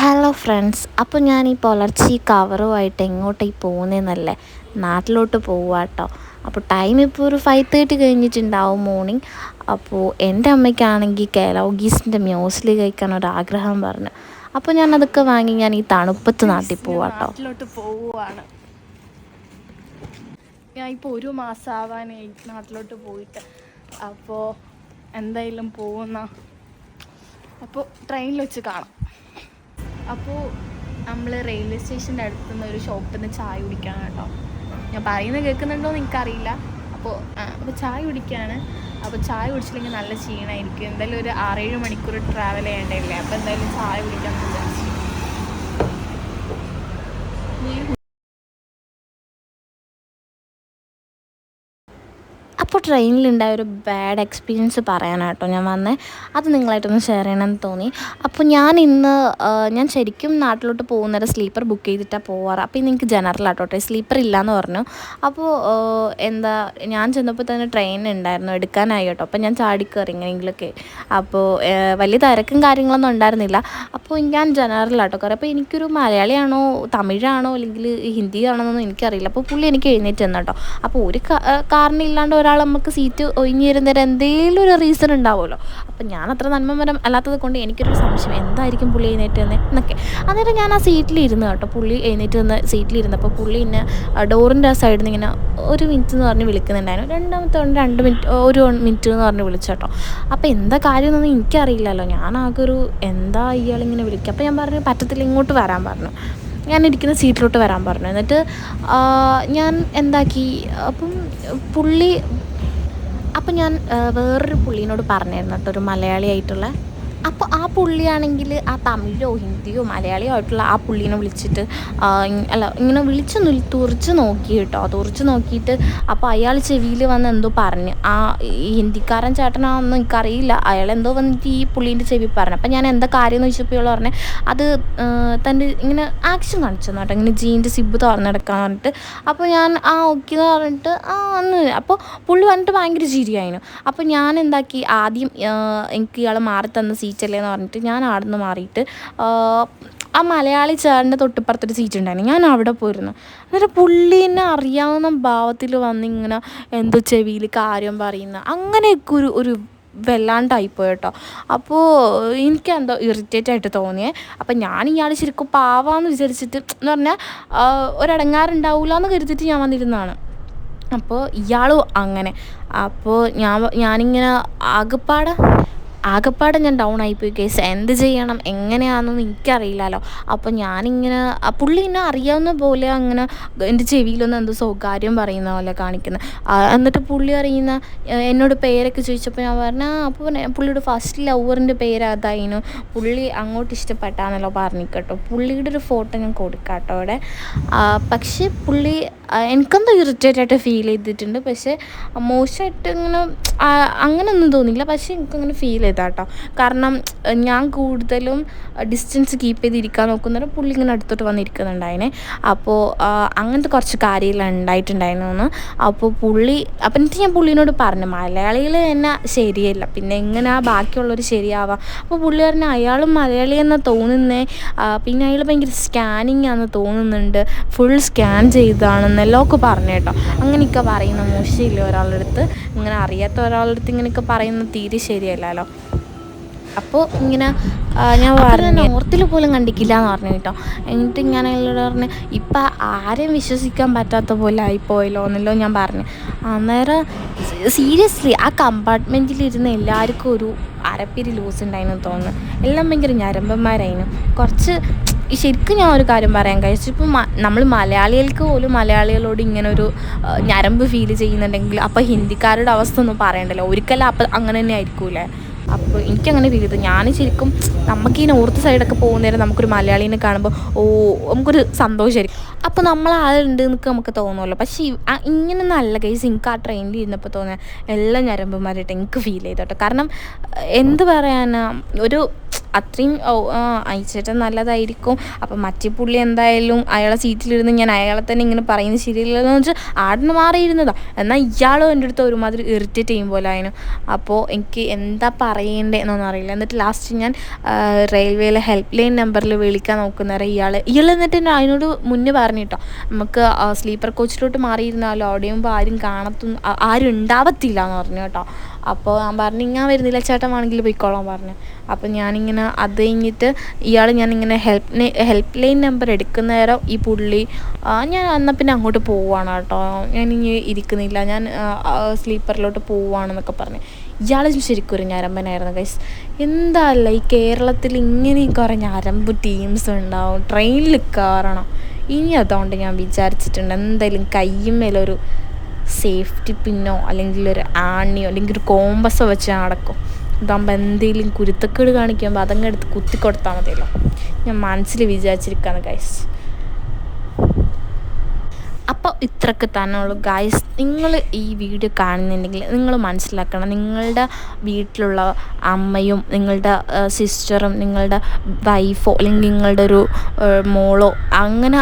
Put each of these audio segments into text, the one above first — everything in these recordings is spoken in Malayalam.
ഹലോ ഫ്രണ്ട്സ് അപ്പോൾ ഞാൻ ഈ പുലർച്ചെ കവറുമായിട്ട് എങ്ങോട്ടേക്ക് പോകുന്നതെന്നല്ലേ നാട്ടിലോട്ട് പോവാട്ടോ. അപ്പോൾ ടൈം ഇപ്പോൾ ഒരു ഫൈവ് തേർട്ടി കഴിഞ്ഞിട്ടുണ്ടാവും മോർണിംഗ് അപ്പോൾ എന്റെ അമ്മയ്ക്കാണെങ്കിൽ കേലോഗീസിന്റെ മ്യൂസിലി കഴിക്കാൻ ഒരു ആഗ്രഹം പറഞ്ഞു. അപ്പോൾ ഞാൻ അതൊക്കെ വാങ്ങി ഞാൻ ഈ തണുപ്പത്ത് നാട്ടിൽ പോവാട്ടോ. നാട്ടിലോട്ട് പോവുകയാണ് ഞാൻ ഇപ്പോൾ ഒരു മാസം ആവാനായി നാട്ടിലോട്ട് പോയിട്ട്. അപ്പോൾ എന്തായാലും പോകുന്ന അപ്പോൾ ട്രെയിനിൽ വെച്ച് കാണാം. അപ്പോൾ നമ്മൾ റെയിൽവേ സ്റ്റേഷന്റെ അടുത്ത് നിന്ന് ഒരു ഷോപ്പിൽ നിന്ന് ചായ കുടിക്കാണ് കേട്ടോ. ഞാൻ പറയുന്നത് കേൾക്കുന്നുണ്ടോ എനിക്കറിയില്ല. അപ്പോൾ അപ്പോൾ ചായ കുടിക്കുകയാണ് അപ്പോൾ ചായ കുടിച്ചില്ലെങ്കിൽ നല്ല ക്ഷീണമായിരിക്കും എന്തായാലും ഒരു ആറേഴ് മണിക്കൂർ ട്രാവൽ ചെയ്യേണ്ടതില്ലേ? അപ്പോൾ എന്തായാലും ചായ കുടിക്കാൻ വിചാരിച്ചു. അപ്പോൾ ട്രെയിനിലുണ്ടായ ഒരു ബാഡ് എക്സ്പീരിയൻസ് പറയാനാട്ടോ ഞാൻ വന്നേ. അത് നിങ്ങളായിട്ടൊന്ന് ഷെയർ ചെയ്യണമെന്ന് തോന്നി. അപ്പോൾ ഞാൻ ഇന്ന് ഞാൻ ശരിക്കും നാട്ടിലോട്ട് പോകുന്നേരം സ്ലീപ്പർ ബുക്ക് ചെയ്തിട്ടാണ് പോവാറ്. അപ്പോൾ ഇന്ന് എനിക്ക് ജനറൽ ആട്ടോ സ്ലീപ്പർ ഇല്ലയെന്ന് പറഞ്ഞു. അപ്പോൾ എന്താ ഞാൻ ചെന്നപ്പോൾ തന്നെ ട്രെയിൻ ഉണ്ടായിരുന്നു. എടുക്കാനായി കേട്ടോ. അപ്പോൾ ഞാൻ ചാടിക്കയറി എങ്ങനെയെങ്കിലുമൊക്കെ അപ്പോൾ വലിയ തിരക്കും കാര്യങ്ങളൊന്നും ഉണ്ടായിരുന്നില്ല. അപ്പോൾ ഞാൻ ജനറൽ ആട്ടോ കയറി അപ്പോൾ എനിക്കൊരു മലയാളിയാണോ തമിഴാണോ അല്ലെങ്കിൽ ഹിന്ദിയാണോ എന്നൊന്നും എനിക്കറിയില്ല. അപ്പോൾ പുള്ളി എനിക്ക് എഴുന്നേറ്റ് തന്നു കേട്ടോ. അപ്പോൾ ഒരു കാ- ഇല്ലാണ്ട് ഒരാൾ നമുക്ക് സീറ്റ് ഒഴിഞ്ഞു തരുന്നേരം എന്തെങ്കിലും ഒരു റീസൺ ഉണ്ടാവുമല്ലോ. അപ്പം ഞാൻ അത്ര നന്മമരം അല്ലാത്തത് കൊണ്ട് എനിക്കൊരു സംശയം എന്തായിരിക്കും പുള്ളി എഴുന്നേറ്റ് തന്നെ എന്നൊക്കെ. അന്നേരം ഞാൻ ആ സീറ്റിലിരുന്ന് കേട്ടോ പുള്ളി എഴുന്നേറ്റ് നിന്ന് സീറ്റിലിരുന്നപ്പോൾ പുള്ളി എന്നെ ഡോറിന്റെ ആ സൈഡിൽ നിന്ന് ഇങ്ങനെ ഒരു മിനിറ്റ് എന്ന് പറഞ്ഞ് വിളിക്കുന്നുണ്ടായിരുന്നു. രണ്ടാമത്തെ കൊണ്ട് രണ്ട് മിനിറ്റ് ഒരു മിനിറ്റ് എന്ന് പറഞ്ഞ് വിളിച്ചു കേട്ടോ. അപ്പോൾ എന്താ കാര്യം എന്നൊന്നും എനിക്കറിയില്ലല്ലോ. ഞാൻ ആകെ ഒരു എന്താ ഇയാളിങ്ങനെ വിളിക്കുക അപ്പോൾ ഞാൻ പറഞ്ഞു പറ്റത്തില്ല ഇങ്ങോട്ട് വരാൻ പറഞ്ഞു. ഞാൻ ഇരിക്കുന്ന സീറ്റിലോട്ട് വരാൻ പറഞ്ഞു. എന്നിട്ട് ഞാൻ എന്താക്കി അപ്പം പുള്ളി അപ്പം ഞാൻ വേറൊരു പുള്ളീനോട് പറഞ്ഞിരുന്നു കേട്ടോ ഒരു മലയാളിയായിട്ടുള്ള അപ്പോൾ ആ പുള്ളിയാണെങ്കിൽ ആ തമിഴോ ഹിന്ദിയോ മലയാളിയോ ആയിട്ടുള്ള ആ പുള്ളീനെ വിളിച്ചിട്ട് അല്ല ഇങ്ങനെ വിളിച്ച് തുറച്ച് നോക്കി കേട്ടോ. തുറിച്ച് നോക്കിയിട്ട് അപ്പോൾ അയാൾ ചെവിയിൽ വന്ന് എന്തോ പറഞ്ഞു. ആ ഹിന്ദിക്കാരൻ ചേട്ടനാണെന്ന് എനിക്കറിയില്ല. അയാൾ എന്തോ വന്നിട്ട് ഈ പുള്ളീന്റെ ചെവി പറഞ്ഞു. അപ്പം ഞാൻ എന്താ കാര്യം എന്ന് ചോദിച്ചപ്പോൾ ഇയാൾ പറഞ്ഞത് അത് തന്റെ ഇങ്ങനെ ആക്ഷൻ കാണിച്ചു കേട്ടോ. ഇങ്ങനെ ജീന്റെ സിബ് തുറന്നെടുക്കാൻ പറഞ്ഞിട്ട്. അപ്പോൾ ഞാൻ ആ ഓക്കെ എന്ന് പറഞ്ഞിട്ട് ആ അന്ന് അപ്പോൾ പുള്ളി വന്നിട്ട് ഭയങ്കര ചിരിയായിരുന്നു അപ്പോൾ ഞാൻ എന്താക്കി? ആദ്യം എനിക്ക് ഇയാൾ മാറി തന്ന സീറ്റല്ലേ എന്ന് പറഞ്ഞിട്ട് ഞാൻ അവിടെ നിന്ന് മാറിയിട്ട് ആ, മലയാളി ചേട്ടന്റെ തൊട്ടിപ്പുറത്തൊരു സീറ്റ് ഉണ്ടായിരുന്നു ഞാൻ അവിടെ പോയിരുന്നു. എന്നിട്ട് പുള്ളീനെ അറിയാവുന്ന ഭാവത്തിൽ വന്നിങ്ങനെ എന്തോ ചെവിയിൽ കാര്യം പറയുന്ന അങ്ങനെയൊക്കെ ഒരു ഒരു വല്ലാണ്ടായിപ്പോയി കേട്ടോ. അപ്പോൾ എനിക്ക് എന്തോ ഇറിറ്റേറ്റ് ആയിട്ട് തോന്നിയേ. അപ്പം ഞാൻ ഇയാൾ ശരിക്കും പാവാന്ന് വിചാരിച്ചിട്ട് എന്ന് പറഞ്ഞാൽ ഒരടങ്ങാറുണ്ടാവില്ല എന്ന് കരുതിയിട്ട് ഞാൻ വന്നിരുന്നതാണ്. അപ്പോൾ ഇയാളും അങ്ങനെ. അപ്പോൾ ഞാൻ ഞാനിങ്ങനെ ആകപ്പാടെ ആകപ്പാടെ ഞാൻ ഡൗൺ ആയിപ്പോയി. കേസ് എന്ത് ചെയ്യണം? എങ്ങനെയാണെന്നൊന്നും എനിക്കറിയില്ലല്ലോ അപ്പോൾ ഞാനിങ്ങനെ പുള്ളി എന്നെ അറിയാവുന്ന പോലെ അങ്ങനെ എന്റെ ചെവിയിലൊന്നും എന്തോ സ്വകാര്യം പറയുന്ന പോലെ കാണിക്കുന്നത് എന്നിട്ട് പുള്ളി അറിയുന്ന എന്നോട് പേരൊക്കെ ചോദിച്ചപ്പോൾ ഞാൻ പറഞ്ഞ അപ്പോൾ പുള്ളിയുടെ ഫസ്റ്റ് ലവറിന്റെ പേര് അതായിരുന്നു. പുള്ളി അങ്ങോട്ട് ഇഷ്ടപ്പെട്ടാന്നല്ലോ പറഞ്ഞു കേട്ടോ പുള്ളിയുടെ ഒരു ഫോട്ടോ ഞാൻ കൊടുക്കാം കേട്ടോ അവിടെ പക്ഷേ പുള്ളി എനിക്കെന്തോ ഇറിറ്റേറ്റ് ആയിട്ട് ഫീൽ ചെയ്തിട്ടുണ്ട്. പക്ഷേ മോശമായിട്ട് ഇങ്ങനെ അങ്ങനെയൊന്നും തോന്നിയില്ല. പക്ഷേ എനിക്കങ്ങനെ ഫീൽ ചെയ്താ കേട്ടോ കാരണം ഞാൻ കൂടുതലും ഡിസ്റ്റൻസ് കീപ്പ് ചെയ്തിരിക്കാൻ നോക്കുന്നേരം പുള്ളി ഇങ്ങനെ അടുത്തോട്ട് വന്നിരിക്കുന്നുണ്ടായിനെ. അപ്പോൾ അങ്ങനത്തെ കുറച്ച് കാര്യമെല്ലാം ഉണ്ടായിട്ടുണ്ടായിരുന്നു അപ്പോൾ പുള്ളി അപ്പം എന്നിട്ട് ഞാൻ പുള്ളിനോട് പറഞ്ഞു മലയാളികൾ തന്നെ ശരിയല്ല. പിന്നെ എങ്ങനെ ആ ബാക്കിയുള്ളവർ ശരിയാവാം? അപ്പോൾ പുള്ളി പറഞ്ഞു അയാളും മലയാളി എന്ന് തോന്നുന്നേ. പിന്നെ അയാൾ ഭയങ്കര സ്കാനിങ് ആണെന്ന് തോന്നുന്നുണ്ട്. ഫുൾ സ്കാൻ ചെയ്താണെന്നെല്ലാം ഒക്കെ പറഞ്ഞു കേട്ടോ. അങ്ങനെയൊക്കെ പറയുന്ന മോശമില്ല ഒരാളുടെ അടുത്ത് ഇങ്ങനെ അറിയാത്ത ഒരാളുടെ അടുത്ത് ഇങ്ങനെയൊക്കെ പറയുന്നത് തീരെ ശരിയല്ലല്ലോ. അപ്പോൾ ഇങ്ങനെ ഞാൻ പറഞ്ഞു നോർത്തിൽ പോലും കണ്ടിക്കില്ല എന്ന് പറഞ്ഞു കേട്ടോ. എന്നിട്ട് ഞാൻ അയാളോട് പറഞ്ഞു ഇപ്പം ആരെയും വിശ്വസിക്കാൻ പറ്റാത്ത പോലെ ആയിപ്പോയല്ലോ എന്നല്ലോ ഞാൻ പറഞ്ഞു. അന്നേരം സീരിയസ്ലി ആ കമ്പാർട്ട്മെന്റിലിരുന്ന് എല്ലാവർക്കും ഒരു അരപ്പിരി ലൂസ് ഉണ്ടായിരുന്നു തോന്നുന്നു. എല്ലാം ഭയങ്കര ഞരമ്പന്മാരായിരുന്നു കുറച്ച് ശരിക്കും ഞാൻ ഒരു കാര്യം പറയാൻ കഴിച്ചു ഇപ്പം നമ്മൾ മലയാളികൾക്ക് പോലും മലയാളികളോട് ഇങ്ങനെ ഒരു ഞരമ്പ് ഫീൽ ചെയ്യുന്നുണ്ടെങ്കിൽ അപ്പോൾ ഹിന്ദിക്കാരുടെ അവസ്ഥ ഒന്നും പറയണ്ടല്ലോ. ഒരിക്കലും അപ്പം അങ്ങനെ തന്നെ ആയിരിക്കൂലേ അപ്പോൾ എനിക്കങ്ങനെ ഫീൽ ചെയ്തു. ഞാൻ ശരിക്കും നമുക്ക് ഈ നോർത്ത് സൈഡൊക്കെ പോകുന്നേരം നമുക്കൊരു മലയാളീനെ കാണുമ്പോൾ ഓ നമുക്കൊരു സന്തോഷമായിരിക്കും അപ്പോൾ നമ്മൾ ആളുണ്ട് എന്നൊക്കെ നമുക്ക് തോന്നുമല്ലോ പക്ഷേ ഇങ്ങനെ നല്ല കേസ് എനിക്ക് ആ ട്രെയിനിൽ ഇരുന്നപ്പോൾ തോന്നിയ എല്ലാ ഞരമ്പന്മാരായിട്ട് എനിക്ക് ഫീൽ ചെയ്തു കേട്ടോ. കാരണം എന്ത് പറയാനാ ഒരു അത്രയും അയച്ചേട്ടൻ നല്ലതായിരിക്കും. അപ്പം മറ്റേ പുള്ളി എന്തായാലും അയാളെ സീറ്റിലിരുന്ന് ഞാൻ അയാളെ തന്നെ ഇങ്ങനെ പറയുന്നത് ശരിയല്ലെന്ന് വെച്ചാൽ ആടിന് മാറിയിരുന്നതാ. എന്നാൽ ഇയാളും എന്റെ അടുത്ത് ഒരുമാതിരി ഇറിറ്റേറ്റ് ചെയ്യും പോലെ ആയിരുന്നു അപ്പോൾ എനിക്ക് എന്താ പറയേണ്ടത് എന്നൊന്നും അറിയില്ല. എന്നിട്ട് ലാസ്റ്റ് ഞാൻ റെയിൽവേയിലെ ഹെൽപ്പ് ലൈൻ നമ്പറിൽ വിളിക്കാൻ നോക്കുന്നേരം ഇയാൾ ഇയാൾ എന്നിട്ട് എന്നെ അതിനോട് മുന്നേ പറഞ്ഞു കേട്ടോ. നമുക്ക് സ്ലീപ്പർ കോച്ചിലോട്ട് മാറിയിരുന്നാലോ? അവിടെ ആകുമ്പോൾ ആരും കാണത്തൊന്നും ആരും ഉണ്ടാവത്തില്ല എന്ന് പറഞ്ഞു കേട്ടോ. അപ്പോൾ ഞാൻ പറഞ്ഞു ഞാൻ വരുന്നില്ല ചേട്ടൻ വേണമെങ്കിൽ പോയിക്കോളാൻ പറഞ്ഞു. അപ്പോൾ ഞാനിങ്ങനെ അത് കഴിഞ്ഞിട്ട് ഇയാൾ ഞാനിങ്ങനെ ഹെൽപ്പ് ഹെൽപ്പ് ലൈൻ നമ്പർ എടുക്കുന്ന നേരം ഈ പുള്ളി ഞാൻ എന്നാൽ പിന്നെ അങ്ങോട്ട് പോവാണ് കേട്ടോ. ഞാനിങ്ങനെ ഇരിക്കുന്നില്ല. ഞാൻ സ്ലീപ്പറിലോട്ട് പോവാണെന്നൊക്കെ പറഞ്ഞു. ഇയാൾ ശരിക്കും ഒരു ഞരമ്പനായിരുന്നു ഗൈസ് എന്താല്ല ഈ കേരളത്തിൽ ഇങ്ങനെ കുറേ ഞരമ്പ് ടീംസ് ഉണ്ടാവും? ട്രെയിനിൽ കയറണം. ഇനി അതുകൊണ്ട് ഞാൻ വിചാരിച്ചിട്ടുണ്ട് എന്തായാലും കയ്യുമേലൊരു സേഫ്റ്റി പിന്നോ അല്ലെങ്കിൽ ഒരു ആണിയോ അല്ലെങ്കിൽ ഒരു കോമ്പസോ വെച്ച് നടക്കും. ഇതാകുമ്പോൾ എന്തെങ്കിലും കുരുത്തക്കേട് കാണിക്കുമ്പോൾ അതങ്ങ് എടുത്ത് കുത്തി കൊടുത്താൽ മതിയല്ലോ. ഞാൻ മനസ്സിൽ വിചാരിച്ചിരിക്കുകയാണ് ഗൈസ് അപ്പോൾ ഇത്രക്ക് തന്നെ ഉള്ളൂ ഗായ്സ് നിങ്ങൾ ഈ വീഡിയോ കാണുന്നുണ്ടെങ്കിൽ നിങ്ങൾ മനസ്സിലാക്കണം നിങ്ങളുടെ വീട്ടിലുള്ള അമ്മയും നിങ്ങളുടെ സിസ്റ്ററും നിങ്ങളുടെ വൈഫോ അല്ലെങ്കിൽ നിങ്ങളുടെ ഒരു മോളോ അങ്ങനെ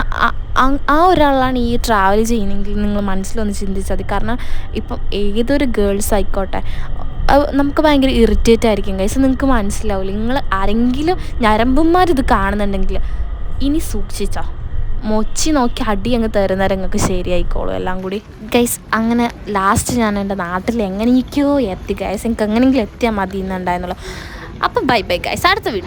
ആ- ഒരാളാണ് ഈ ട്രാവൽ ചെയ്യുന്നതെങ്കിൽ നിങ്ങൾ മനസ്സിലൊന്ന് ചിന്തിച്ചാൽ മതി. കാരണം ഇപ്പം ഏതൊരു ഗേൾസ് ആയിക്കോട്ടെ നമുക്ക് ഭയങ്കര ഇറിറ്റേറ്റ് ആയിരിക്കും കൈസ് നിങ്ങൾക്ക് മനസ്സിലാവില്ല നിങ്ങൾ ആരെങ്കിലും ഞരമ്പന്മാർ ഇത് കാണുന്നുണ്ടെങ്കിൽ ഇനി സൂക്ഷിച്ചോ. മൊച്ചി നോക്കി അടി അങ്ങ് തരുന്നേരം നിങ്ങൾക്ക് ശരിയായിക്കോളും എല്ലാം കൂടി. ഗൈസ് അങ്ങനെ ലാസ്റ്റ് ഞാൻ എന്റെ നാട്ടിൽ എങ്ങനെയൊക്കെയോ എത്തി ഗൈസ് എനിക്ക് എങ്ങനെയെങ്കിലും എത്തിയാൽ മതി എന്നുണ്ടായിരുന്നുള്ളൂ അപ്പം ബൈ ബൈ ഗൈസ് അടുത്ത വീഡിയോ